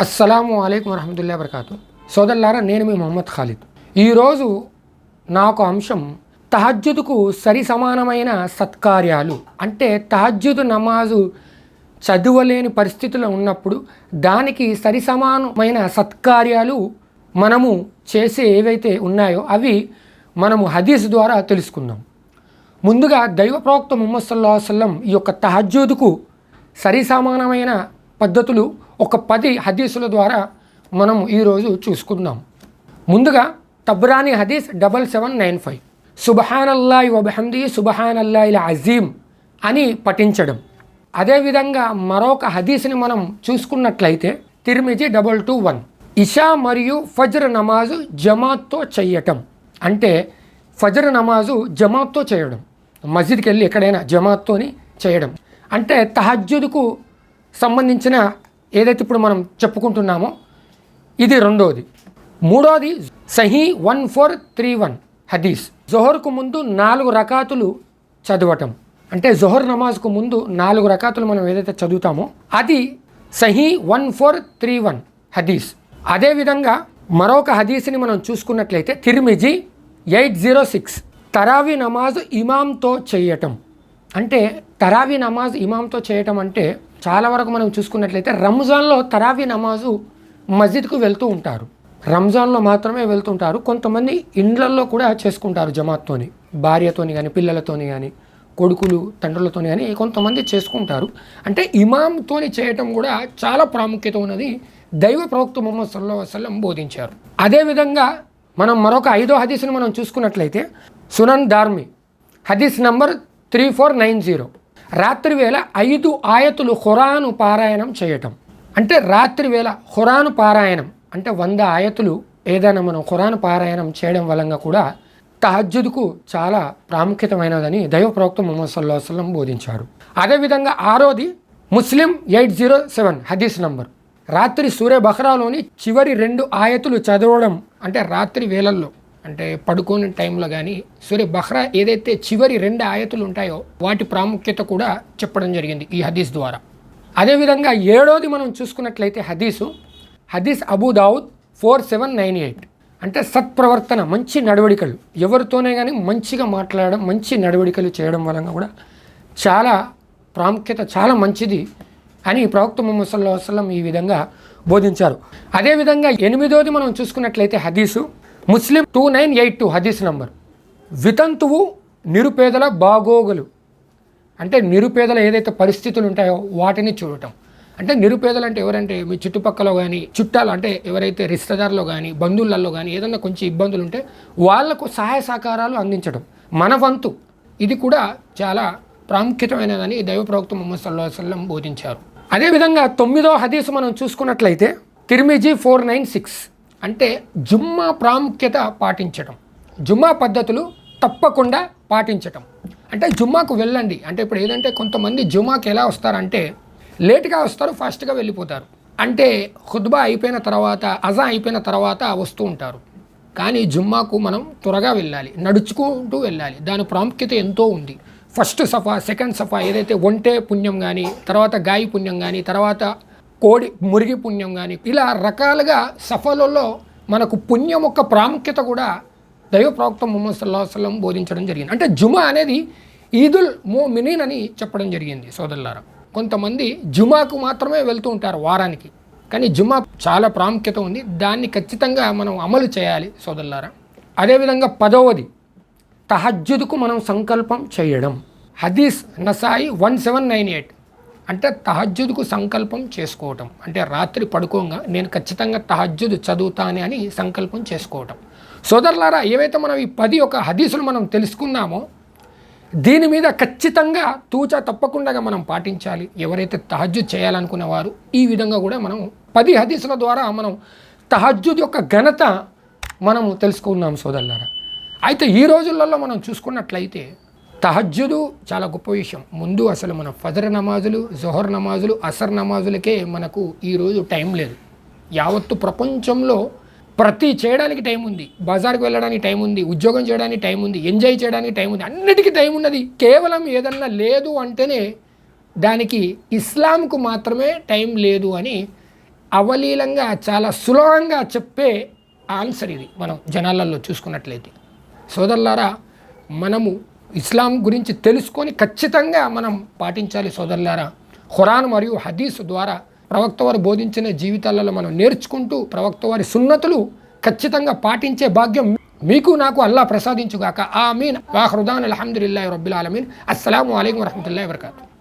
అస్సలాము అలైకుం వరహమూల్లా వరకాతు సోదరులారా నేను మీ మొహమ్మద్ ఖాలిద్. ఈరోజు నాకు అంశం తహజ్జుద్కు సరి సమానమైన సత్కార్యాలు. అంటే తహజ్జుద్ నమాజు చదువలేని పరిస్థితుల్లో ఉన్నప్పుడు దానికి సరి సమానమైన సత్కార్యాలు మనము చేసే ఏవైతే ఉన్నాయో అవి మనము హదీస్ ద్వారా తెలుసుకుందాం. ముందుగా దైవ ప్రవక్త ముహమ్మద్ సల్లా వసల్లం ఈ యొక్క తహజ్జుద్కు సరి సమానమైన పద్ధతులు ఒక పది హదీసుల ద్వారా మనం ఈరోజు చూసుకుందాం. ముందుగా తబ్రాని హదీస్ డబల్ సెవెన్ నైన్ ఫైవ్. సుబహానల్లాహి వబహంది సుబహానల్లాహిల్ అజీం అని పఠించడం. అదేవిధంగా మరొక హదీస్ని మనం చూసుకున్నట్లయితే తిరిమిజి డబల్ టూ వన్. ఇషా మరియు ఫజ్ర్ నమాజు జమాత్తో చెయ్యటం అంటే ఫజర్ నమాజు జమాత్తో చేయడం. మస్జిద్కి వెళ్ళి ఎక్కడైనా జమాత్తోని చేయడం. అంటే తహజ్జుద్కు సంబంధించిన ఏదైతే ఇప్పుడు మనం చెప్పుకుంటున్నామో ఇది రెండోది. మూడోది సహీ వన్ ఫోర్ త్రీ వన్ హదీస్. జొహర్కు ముందు నాలుగు రకాతులు చదవటం. అంటే జొహర్ నమాజ్కు ముందు నాలుగు రకాతులు మనం ఏదైతే చదువుతామో అది సహీ వన్ ఫోర్ త్రీ వన్ హదీస్. అదేవిధంగా మరొక హదీస్ని మనం చూసుకున్నట్లయితే తిరిమిజీ ఎయిట్ జీరో సిక్స్. తరావీ నమాజ్ ఇమామ్తో చేయటం. అంటే తరావీ నమాజ్ ఇమామ్తో చేయటం అంటే చాలా వరకు మనం చూసుకున్నట్లయితే రంజాన్లో తరావీ నమాజు మస్జిద్కు వెళ్తూ ఉంటారు. రంజాన్లో మాత్రమే వెళ్తుంటారు కొంతమంది ఇండ్లల్లో కూడా చేసుకుంటారు జమాత్తోని భార్యతోని కానీ పిల్లలతోని కానీ కొడుకులు తండ్రులతోని కానీ కొంతమంది చేసుకుంటారు. అంటే ఇమామ్తోని చేయటం కూడా చాలా ప్రాముఖ్యత ఉన్నది దైవ ప్రవక్త మొహమ్మద్ సల్లా వసల్లం బోధించారు. అదేవిధంగా మనం మరొక ఐదో హదీస్ను మనం చూసుకున్నట్లయితే సునన్ దార్మి హదీస్ number three four nine zero. రాత్రి వేళ ఐదు ఆయతులు హురాను పారాయణం చేయటం. అంటే రాత్రి వేళ హురాను పారాయణం. అంటే వంద ఆయతులు ఏదైనా మనం హురాను పారాయణం చేయడం వలన కూడా తహజ్జుద్కు చాలా ప్రాముఖ్యతమైనదని దైవ ప్రవక్త ముహమ్మద్ సల్లా వసలం బోధించారు. అదేవిధంగా ఆరోది ముస్లిం ఎయిట్ జీరో సెవెన్ హదీస్ నంబర్. రాత్రి సూర్య బహ్రాలోని చివరి రెండు ఆయతులు చదవడం అంటే రాత్రి వేళల్లో అంటే పడుకోని టైంలో కానీ సూర్య బహ్రా ఏదైతే చివరి రెండు ఆయతులు ఉంటాయో వాటి ప్రాముఖ్యత కూడా చెప్పడం జరిగింది ఈ హదీస్ ద్వారా. అదేవిధంగా ఏడోది మనం చూసుకున్నట్లయితే హదీసు హదీస్ Abu Dawood four seven nine eight. అంటే సత్ప్రవర్తన మంచి నడవడికలు. ఎవరితోనే కానీ మంచిగా మాట్లాడడం మంచి నడవడికలు చేయడం వలన కూడా చాలా ప్రాముఖ్యత చాలా మంచిది అని ప్రవక్త ముహమ్మద్ సల్లా వసలం ఈ విధంగా బోధించారు. అదేవిధంగా ఎనిమిదోది మనం చూసుకున్నట్లయితే హదీసు ముస్లిం టూ నైన్ ఎయిట్ టూ హదీస్ నంబర్. వితంతువు నిరుపేదల బాగోగులు. అంటే నిరుపేదల ఏదైతే పరిస్థితులు ఉంటాయో వాటిని చూడటం. అంటే నిరుపేదలు అంటే ఎవరంటే మీ చుట్టుపక్కల కానీ చుట్టాలు అంటే ఎవరైతే రిశ్తదారులో కానీ బంధువులలో కానీ ఏదన్నా కొంచెం ఇబ్బందులు ఉంటే వాళ్ళకు సహాయ సహకారాలు అందించడం. మన వంతు. ఇది కూడా చాలా ప్రాముఖ్యతమైనదని దైవ ప్రవక్త ముహమ్మద్ సల్లా వసల్లం బోధించారు. అదేవిధంగా తొమ్మిదో హదీసు మనం చూసుకున్నట్లయితే తిరిమిజీ ఫోర్ నైన్ సిక్స్ అంటే జుమ్మా ప్రాముఖ్యత పాటించటం. జుమ్మా పద్ధతులు తప్పకుండా పాటించటం. అంటే జుమ్మాకు వెళ్ళండి. అంటే ఇప్పుడు ఏదంటే కొంతమంది జుమ్మాకి ఎలా వస్తారంటే లేట్గా వస్తారు ఫాస్ట్గా వెళ్ళిపోతారు. అంటే ఖుద్బా అయిపోయిన తర్వాత అజా అయిపోయిన తర్వాత వస్తూ ఉంటారు. కానీ జుమ్మాకు మనం త్వరగా వెళ్ళాలి నడుచుకుంటూ వెళ్ళాలి. దాని ప్రాముఖ్యత ఎంతో ఉంది. ఫస్ట్ సఫా సెకండ్ సఫా ఏదైతే ఒంటే పుణ్యం కానీ తర్వాత గాయి పుణ్యం కానీ తర్వాత కోడి మురిగి పుణ్యం కానీ ఇలా రకాలుగా సఫలలో మనకు పుణ్యం యొక్క ప్రాముఖ్యత కూడా దైవ ప్రవక్త ముహమ్మద్ సల్లా వసలం బోధించడం జరిగింది. అంటే జుమా అనేది ఈదుల్ మో మినీన్ అని చెప్పడం జరిగింది సోదరులారా. కొంతమంది జుమాకు మాత్రమే వెళ్తూ ఉంటారు వారానికి. కానీ జుమా చాలా ప్రాముఖ్యత ఉంది. దాన్ని ఖచ్చితంగా మనం అమలు చేయాలి సోదరులారా. అదేవిధంగా పదవది తహజ్జుద్కు మనం సంకల్పం చేయడం. హదీస్ Nasai one seven nine eight. అంటే తహజ్జుద్కు సంకల్పం చేసుకోవటం. అంటే రాత్రి పడుకోగా నేను ఖచ్చితంగా తహజ్జుద్ చదువుతానే అని సంకల్పం చేసుకోవటం. సోదరులారా ఏవైతే మనం ఈ పది ఒక హదీసులు మనం తెలుసుకున్నామో దీని మీద ఖచ్చితంగా తూచా తప్పకుండా మనం పాటించాలి. ఎవరైతే తహజ్జుద్ చేయాలనుకునే వారు ఈ విధంగా కూడా మనం పది హదీసుల ద్వారా మనం తహజ్జుద్ యొక్క ఘనత మనము తెలుసుకున్నాం సోదరులారా. అయితే ఈ రోజులలో మనం చూసుకున్నట్లయితే తహజ్జుదు చాలా గొప్ప విషయం. ముందు అసలు మన ఫజర్ నమాజులు జొహర్ నమాజులు అసర్ నమాజులకే మనకు ఈరోజు టైం లేదు. యావత్తు ప్రపంచంలో ప్రతి చేయడానికి టైం ఉంది. బజార్కి వెళ్ళడానికి టైం ఉంది. ఉద్యోగం చేయడానికి టైం ఉంది. ఎంజాయ్ చేయడానికి టైం ఉంది. అన్నిటికీ టైం ఉన్నది. కేవలం ఏదన్నా లేదు అంటేనే దానికి ఇస్లాంకు మాత్రమే టైం లేదు అని అవలీలంగా చాలా సులభంగా చెప్పే ఆన్సర్ ఇది మనం జనాలలో చూసుకున్నట్లయితే. సోదరులారా మనము ఇస్లాం గురించి తెలుసుకొని ఖచ్చితంగా మనం పాటించాలి సోదరులారా. ఖురాన్ మరియు హదీస్ ద్వారా ప్రవక్త వారు బోధించిన జీవితాలలో మనం నేర్చుకుంటూ ప్రవక్త వారి సున్నతులు ఖచ్చితంగా పాటించే భాగ్యం మీకు నాకు అల్లా ప్రసాదించుగాక. ఆమీన్. వాహృదాన్ అలహదుల్లా రబ్బుల్ ఆలమీన్. అస్సలాము అలైకుం వరహమూల వరకాతూ